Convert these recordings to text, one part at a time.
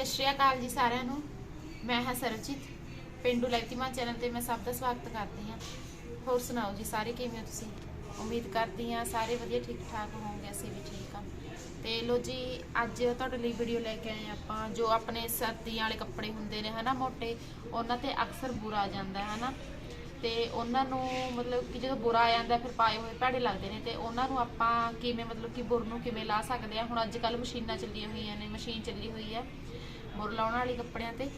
ਸਤਿ ਸ਼੍ਰੀ ਅਕਾਲ ਜੀ ਸਾਰਿਆਂ ਨੂੰ। ਮੈਂ ਹਾਂ ਸਰਜੀਤ ਪਿੰਡੂ ਲੈਤੀਮਾ ਚੈਨਲ ਤੇ ਮੈਂ ਸਭ ਦਾ ਸਵਾਗਤ ਕਰਦੀ ਹਾਂ। ਹੋਰ ਸੁਣਾਓ ਜੀ, ਸਾਰੇ ਕਿਵੇਂ ਹੋ ਤੁਸੀਂ? ਉਮੀਦ ਕਰਦੀ ਹਾਂ ਸਾਰੇ ਵਧੀਆ ਠੀਕ ਠਾਕ ਹੋਵੋਗੇ, ਅਸੀਂ ਵੀ ਠੀਕ ਹਾਂ। ਤੇ ਲੋ ਜੀ, ਅੱਜ ਤੁਹਾਡੇ ਲਈ ਵੀਡੀਓ ਲੈ ਕੇ ਆਏ ਆਪਾਂ, ਜੋ ਆਪਣੇ ਸਰਦੀਆਂ ਵਾਲੇ ਕੱਪੜੇ ਹੁੰਦੇ ਨੇ, ਹਨਾ ਮੋਟੇ, ਉਹਨਾਂ ਤੇ ਅਕਸਰ ਬੁਰਾ ਆ ਜਾਂਦਾ ਹੈ, ਹਨਾ। ਤੇ ਉਹਨਾਂ ਨੂੰ ਮਤਲਬ ਕਿ ਜਦੋਂ ਬੁਰਾ ਆ ਜਾਂਦਾ, ਫਿਰ ਪਾਏ ਹੋਏ ਭੈੜੇ ਲੱਗਦੇ ਨੇ ਤੇ ਉਹਨਾਂ ਨੂੰ ਆਪਾਂ ਕਿਵੇਂ ਮਤਲਬ ਕਿ ਬੁਰ ਨੂੰ ਕਿਵੇਂ ਲਾ ਸਕਦੇ ਆ? ਹੁਣ ਅੱਜ ਕੱਲ ਮਸ਼ੀਨਾਂ ਚੱਲੀਆਂ ਹੋਈਆਂ ਨੇ, ਮਸ਼ੀਨ ਚੱਲੀ ਹੋਈ ਆ ਬੁਰ ਲਾਉਣ ਵਾਲੀ ਕੱਪੜਿਆਂ ਤੇ।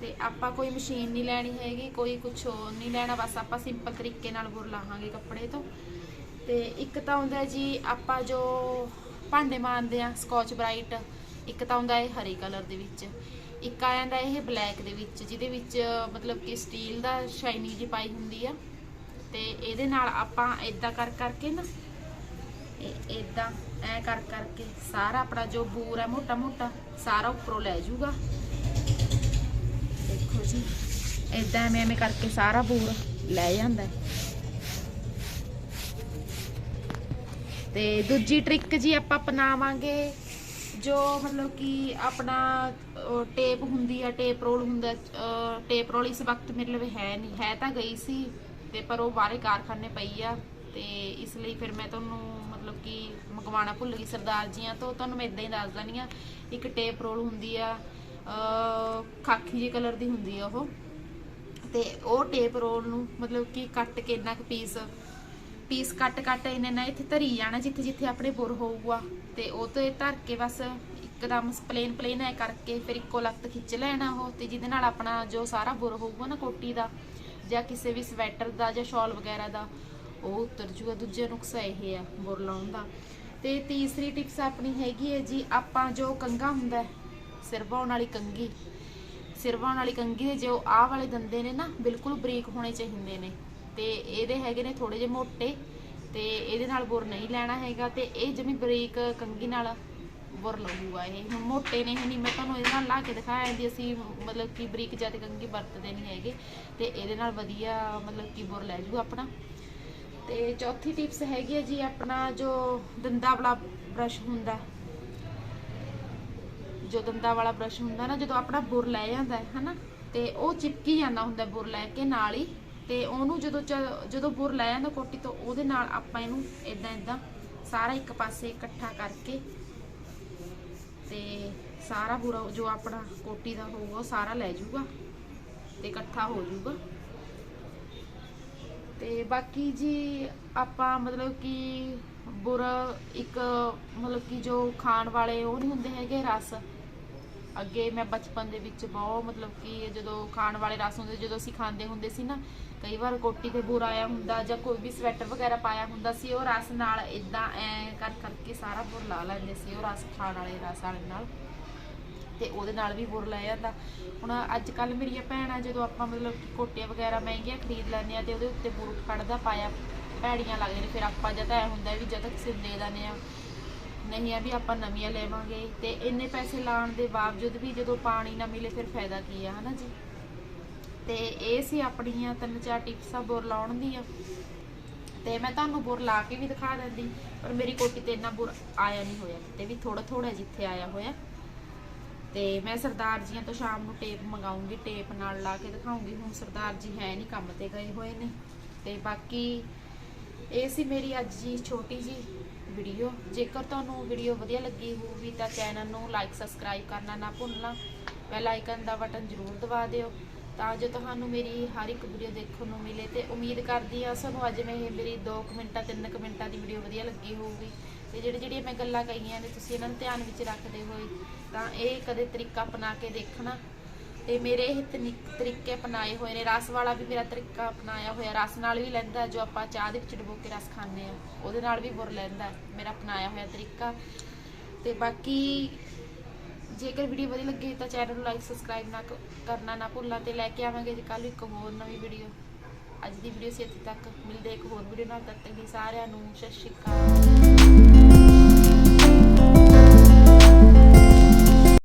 ਤੇ ਆਪਾਂ ਕੋਈ ਮਸ਼ੀਨ ਨਹੀਂ ਲੈਣੀ ਹੈਗੀ, ਕੋਈ ਕੁਝ ਨਹੀਂ ਲੈਣਾ, ਬਸ ਆਪਾਂ ਸਿੰਪਲ ਤਰੀਕੇ ਨਾਲ ਬੁਰ ਲਾਹਾਂਗੇ ਕੱਪੜੇ ਤੋਂ। ਤੇ ਇੱਕ ਤਾਂ ਹੁੰਦਾ ਜੀ, ਆਪਾਂ ਜੋ ਭਾਂਡੇ ਮਾਰਦੇ ਆ ਸਕੌਚ ਬ੍ਰਾਈਟ ਇੱਕ ਤਾਂ ਹੁੰਦਾ ਇਹ ਹਰੇ ਕਲਰ ਦੇ ਵਿੱਚ। ਇੱਕ ਆ ਜਾਂਦਾ ਇਹ ਬਲੈਕ ਦੇ ਵਿੱਚ, ਜਿਹਦੇ ਵਿੱਚ, ਮਤਲਬ ਕਿ ਸਟੀਲ ਦਾ ਸ਼ਾਈਨਿੰਗ ਜੀ ਪਾਈ ਹੁੰਦੀ ਆ। ਤੇ ਇਹਦੇ ਨਾਲ ਆਪਾਂ ਇਦਾਂ ਕਰ ਕਰਕੇ ਨਾ, ਇਹ ਇਦਾਂ ਐ ਕਰ ਕਰਕੇ ਸਾਰਾ ਆਪਣਾ ਜੋ ਬੂਰ ਹੈ ਮੋਟਾ ਮੋਟਾ, ਸਾਰਾ ਉੱਪਰੋਂ ਲੈ ਜਾਊਗਾ। ਦੇਖੋ ਜੀ ਇਦਾਂ ਐਵੇਂ ਐਵੇਂ ਕਰਕੇ ਸਾਰਾ ਬੂਰ ਲੈ ਜਾਂਦਾ ਤੇ ਦੂਜੀ ਟ੍ਰਿਕ ਜੀ ਆਪਾਂ ਅਪਣਾਵਾਂਗੇ ਜੋ ਮਤਲਬ ਕਿ ਆਪਣਾ ਟੇਪ ਹੁੰਦੀ ਆ ਟੇਪ ਰੋਲ ਹੁੰਦਾ ਟੇਪ ਰੋਲ ਇਸ ਵਕਤ ਮੇਰੇ ਲਵੇ ਹੈ ਨਹੀਂ। ਹੈ ਤਾਂ ਗਈ ਸੀ ਤੇ ਪਰ ਉਹ ਬਾਹਰੇ ਕਾਰਖਾਨੇ ਪਈ ਆ ਤੇ ਇਸ ਲਈ ਫਿਰ ਮੈਂ ਤੁਹਾਨੂੰ ਮਤਲਬ ਕਿ ਮੰਗਵਾਉਣਾ ਭੁੱਲ ਗਈ ਸਰਦਾਰ ਜੀਆਂ ਤੋਂ ਤੁਹਾਨੂੰ ਮੈਂ ਇਦਾਂ ਹੀ ਦੱਸ ਦਣੀ ਆ। ਇੱਕ ਟੇਪ ਰੋਲ ਹੁੰਦੀ ਆ ਅਹ, ਖਾਕੀ ਜਿਹੇ ਕਲਰ ਦੀ ਹੁੰਦੀ ਆ ਉਹ। ਤੇ ਉਹ ਟੇਪ ਰੋਲ ਨੂੰ ਮਤਲਬ ਕਿ ਕੱਟ ਕੇ ਇੰਨਾ ਕੁ ਪੀਸ ਪੀਸ ਕੱਟ ਕੱਟ ਇਹਨੇ ਨਾ ਇੱਥੇ ਧਰੀ ਜਾਣਾ ਜਿੱਥੇ ਜਿੱਥੇ ਆਪਣੇ ਬੁਰ ਹੋਊਗਾ। ਤੇ ਉਹ ਤੇ ਧਰ ਕੇ ਬਸ ਇੱਕਦਮ ਪਲੇਨ ਪਲੇਨ ਐ ਕਰਕੇ ਫਿਰ ਇੱਕੋ ਲੱਤ ਖਿੱਚ ਲੈਣਾ ਉਹ ਤੇ ਜਿਹਦੇ ਨਾਲ ਆਪਣਾ ਜੋ ਸਾਰਾ ਬੁਰ ਹੋਊਗਾ ਨਾ ਕੋਟੀ ਦਾ ਜਾਂ ਕਿਸੇ ਵੀ ਸਵੈਟਰ ਦਾ ਜਾਂ ਸ਼ਾਲ ਵਗੈਰਾ ਦਾ ਉਹ ਉਤਰ ਜੂਗਾ। ਦੂਜਾ ਨੁਕਸਾ ਇਹ ਆ ਬੁਰ ਲਾਉਣ ਦਾ। ਤੇ ਤੀਸਰੀ ਟਿਪਸ ਆਪਣੀ ਹੈਗੀ ਹੈ ਜੀ ਆਪਾਂ ਜੋ ਕੰਗਾ ਹੁੰਦਾ ਹੈ, ਸਿਰ ਪਾਉਣ ਵਾਲੀ ਕੰਗੀ ਸਿਰ ਵਾਉਣ ਵਾਲੀ ਕੰਗੀ ਦੇ ਜੋ ਆਹ ਵਾਲੇ ਦੰਦੇ ਨੇ ਨਾ ਬਿਲਕੁਲ ਬਰੀਕ ਹੋਣੇ ਚਾਹੀਦੇ ਨੇ। ਤੇ ਇਹਦੇ ਹੈਗੇ ਨੇ ਥੋੜੇ ਜਿਹੇ ਮੋਟੇ ਤੇ ਇਹਦੇ ਨਾਲ ਬੁਰ ਨਹੀਂ ਲੈਣਾ ਹੈਗਾ ਤੇ ਇਹ ਜਿਵੇਂ ਬਰੀਕ ਕੰਗੀ ਨਾਲ ਬੁਰ ਲੱਗੂਗਾ ਇਹ। ਹੁਣ ਮੋਟੇ ਨੇ ਨਹੀਂ ਮੈਂ ਤੁਹਾਨੂੰ ਇਹਦੇ ਨਾਲ ਲਾ ਕੇ ਦਿਖਾਇਆ ਵੀ ਅਸੀਂ ਮਤਲਬ ਕਿ ਬਰੀਕ ਜ਼ਿਆਦਾ ਕੰਗੀ ਵਰਤਦੇ ਨਹੀਂ ਹੈਗੇ ਤੇ ਇਹਦੇ ਨਾਲ ਵਧੀਆ ਮਤਲਬ ਕਿ ਬੁਰ ਲੈ ਜੂ ਆਪਣਾ। ਤੇ ਚੌਥੀ ਟਿਪਸ ਹੈਗੀ ਹੈ ਜੀ ਆਪਣਾ ਜੋ ਦੰਦਾਂ ਵਾਲਾ ਬ੍ਰਸ਼ ਹੁੰਦਾ। ਜੋ ਦੰਦਾਂ ਵਾਲਾ ਬ੍ਰਸ਼ ਹੁੰਦਾ ਨਾ, ਜਦੋਂ ਆਪਣਾ ਬੁਰ ਲੈ ਜਾਂਦਾ ਹੈ, ਹਨਾ? ਤੇ ਉਹ ਚਿਪਕੀ ਜਾਂਦਾ ਹੁੰਦਾ ਬੁਰ ਲੈ ਕੇ ਨਾਲ ਹੀ। ਤੇ ਉਹਨੂੰ ਜਦੋਂ ਚ- ਜਦੋਂ ਬੁਰ ਲੈ ਜਾਂਦਾ ਕੋਟੀ ਤੋਂ, ਉਹਦੇ ਨਾਲ ਆਪਾਂ ਇਹਨੂੰ ਇਦਾਂ ਇਦਾਂ ਸਾਰਾ ਇੱਕ ਪਾਸੇ ਇਕੱਠਾ ਕਰਕੇ ਤੇ ਸਾਰਾ ਬੁਰਾ ਜੋ ਆਪਣਾ ਕੋਟੀ ਦਾ ਹੋਊਗਾ, ਉਹ ਸਾਰਾ ਲੈ ਜਾਊਗਾ ਤੇ ਇਕੱਠਾ ਹੋ ਜਾਊਗਾ। ਤੇ ਬਾਕੀ ਜੀ ਆਪਾਂ ਮਤਲਬ ਕਿ ਬੁਰ ਇੱਕ ਮਤਲਬ ਕਿ ਜੋ ਖਾਣ ਵਾਲੇ ਉਹ ਨਹੀਂ ਹੁੰਦੇ ਹੈਗੇ, ਰਸ ਅੱਗੇ ਮੈਂ ਬਚਪਨ ਦੇ ਵਿੱਚ ਬਹੁਤ ਮਤਲਬ ਕਿ ਜਦੋਂ ਖਾਣ ਵਾਲੇ ਰਸ ਹੁੰਦੇ ਜਦੋਂ ਅਸੀਂ ਖਾਂਦੇ ਹੁੰਦੇ ਸੀ ਨਾ, ਕਈ ਵਾਰ ਕੋਟੀ ਤੇ ਬੁਰ ਆਇਆ ਹੁੰਦਾ ਜਾਂ ਕੋਈ ਵੀ ਸਵੈਟਰ ਵਗੈਰਾ ਪਾਇਆ ਹੁੰਦਾ ਸੀ, ਉਹ ਰਸ ਨਾਲ ਇਦਾਂ ਐ ਕਰ ਕਰਕੇ ਸਾਰਾ ਬੁਰ ਲਾ ਲੈਂਦੇ ਸੀ, ਉਹ ਰਸ ਖਾਣ ਵਾਲੇ, ਰਸ ਵਾਲੇ ਨਾਲ। ਤੇ ਉਹਦੇ ਨਾਲ ਵੀ ਬੁਰ ਲੈ ਜਾਂਦਾ। ਹੁਣ ਅੱਜ ਕੱਲ ਮੇਰੀਆਂ ਭੈਣਾਂ ਜਦੋਂ ਆਪਾਂ ਮਤਲਬ ਕਿ ਕੋਟੀਆਂ ਵਗੈਰਾ ਮਹਿੰਗੀਆਂ ਖਰੀਦ ਲੈਂਦੇ ਆ ਤੇ ਉਹਦੇ ਉੱਤੇ ਬੁਰ ਕੱਢਦਾ ਪਾਇਆ, ਭੈੜੀਆਂ ਲੱਗਦੀਆਂ ਨੇ, ਫਿਰ ਆਪਾਂ ਜਦ ਐ ਹੁੰਦਾ ਵੀ ਜਦ ਕਿਸੇ ਨੂੰ ਦੇ ਦਿੰਦੇ ਆ ਨਹੀਂ ਆ ਵੀ ਆਪਾਂ ਨਵੀਆਂ ਲੈਵਾਂਗੇ ਤੇ ਇੰਨੇ ਪੈਸੇ ਲਾਉਣ ਦੇ ਬਾਵਜੂਦ ਵੀ ਜਦੋਂ ਪਾਣੀ ਨਾ ਮਿਲੇ ਫਿਰ ਫਾਇਦਾ ਕੀ ਆ, ਹਨਾ ਜੀ? ਤੇ ਇਹ ਸੀ ਆਪਣੀਆਂ ਤਿੰਨ ਚਾਰ ਟਿਪਸਾਂ ਬੁਰ ਲਾਉਣ ਦੀਆਂ। ਤੇ ਮੈਂ ਤੁਹਾਨੂੰ ਬੁਰ ਲਾ ਕੇ ਵੀ ਦਿਖਾ ਦਿੰਦੀ, ਪਰ ਮੇਰੀ ਕੋਟੀ ਤੇ ਇੰਨਾ ਬੁਰ ਆਇਆ ਨਹੀਂ ਹੋਇਆ ਤੇ ਵੀ ਥੋੜਾ ਥੋੜਾ ਜਿੱਥੇ ਆਇਆ ਹੋਇਆ। ਤੇ ਮੈਂ ਸਰਦਾਰ ਜੀਆਂ ਤੋਂ ਸ਼ਾਮ ਨੂੰ ਟੇਪ ਮੰਗਾਉਂਗੀ ਟੇਪ ਨਾਲ ਲਾ ਕੇ ਦਿਖਾਉਂਗੀ। ਹੁਣ ਸਰਦਾਰ ਜੀ ਹੈ ਨਹੀਂ, ਕੰਮ ਤੇ ਗਏ ਹੋਏ ਨੇ। ਤੇ ਬਾਕੀ ਇਹ ਸੀ ਮੇਰੀ ਅੱਜ ਜੀ ਛੋਟੀ ਜੀ ਵੀਡੀਓ। ਜੇਕਰ ਤੁਹਾਨੂੰ ਵੀਡੀਓ ਵਧੀਆ ਲੱਗੀ ਹੋਊਗੀ ਤਾਂ ਚੈਨਲ ਨੂੰ ਲਾਈਕ ਸਬਸਕ੍ਰਾਈਬ ਕਰਨਾ ਨਾ ਭੁੱਲਣਾ। ਬੈਲ ਆਈਕਨ ਦਾ ਬਟਨ ਜ਼ਰੂਰ ਦਬਾ ਦਿਓ। ਤਾਂ ਜੋ ਤੁਹਾਨੂੰ ਮੇਰੀ ਹਰ ਇੱਕ ਵੀਡੀਓ ਦੇਖਣ ਨੂੰ ਮਿਲੇ ਤੇ ਉਮੀਦ ਕਰਦੀ ਹਾਂ ਸਾਨੂੰ ਅੱਜ ਮੈਂ ਇਹ ਮੇਰੀ 2 ਮਿੰਟਾਂ 3 ਮਿੰਟਾਂ ਦੀ ਵੀਡੀਓ ਵਧੀਆ ਲੱਗੀ ਹੋਊਗੀ। ਤੇ ਜਿਹੜੀ ਜਿਹੜੀਆਂ ਮੈਂ ਗੱਲਾਂ ਕਹੀਆਂ ਨੇ ਤੁਸੀਂ ਇਹਨਾਂ ਨੂੰ ਧਿਆਨ ਵਿੱਚ ਰੱਖਦੇ ਹੋਏ ਤਾਂ ਇਹ ਕਦੇ ਤਰੀਕਾ ਅਪਣਾ ਕੇ ਦੇਖਣਾ। ਤੇ ਮੇਰੇ ਇਹ ਤਨੀਕ- ਤਰੀਕੇ ਅਪਣਾਏ ਹੋਏ ਨੇ। ਰਸ ਵਾਲਾ ਵੀ ਮੇਰਾ ਤਰੀਕਾ ਅਪਣਾਇਆ ਹੋਇਆ। ਰਸ ਨਾਲ ਵੀ ਲੈਂਦਾ ਜੋ ਆਪਾਂ ਚਾਹ ਦੇ ਵਿੱਚ ਡਬੋ ਕੇ ਰਸ ਖਾਂਦੇ ਆ ਉਹਦੇ ਨਾਲ ਵੀ ਬੁਰ ਲੈਂਦਾ ਮੇਰਾ ਅਪਣਾਇਆ ਹੋਇਆ ਤਰੀਕਾ। ਤੇ ਬਾਕੀ ਜੇਕਰ ਵੀਡੀਓ ਵਧੀਆ ਲੱਗੀ ਤਾਂ ਚੈਨਲ ਨੂੰ ਲਾਈਕ ਸਬਸਕ੍ਰਾਈਬ ਨਾ ਕਰਨਾ ਨਾ ਭੁੱਲਣਾ ਤੇ ਲੈ ਕੇ ਆਵਾਂਗੇ ਜੀ ਕੱਲ ਇੱਕ ਹੋਰ ਨਵੀਂ ਵੀਡੀਓ ਅੱਜ ਦੀ ਵੀਡੀਓ ਸੀ ਇੱਥੇ ਤੱਕ। ਮਿਲਦੇ ਇੱਕ ਹੋਰ ਵੀਡੀਓ ਨਾਲ। ਤਦ ਤੱਕ ਲਈ ਸਾਰਿਆਂ ਨੂੰ ਸਤਿ ਸ਼੍ਰੀ ਅਕਾਲ।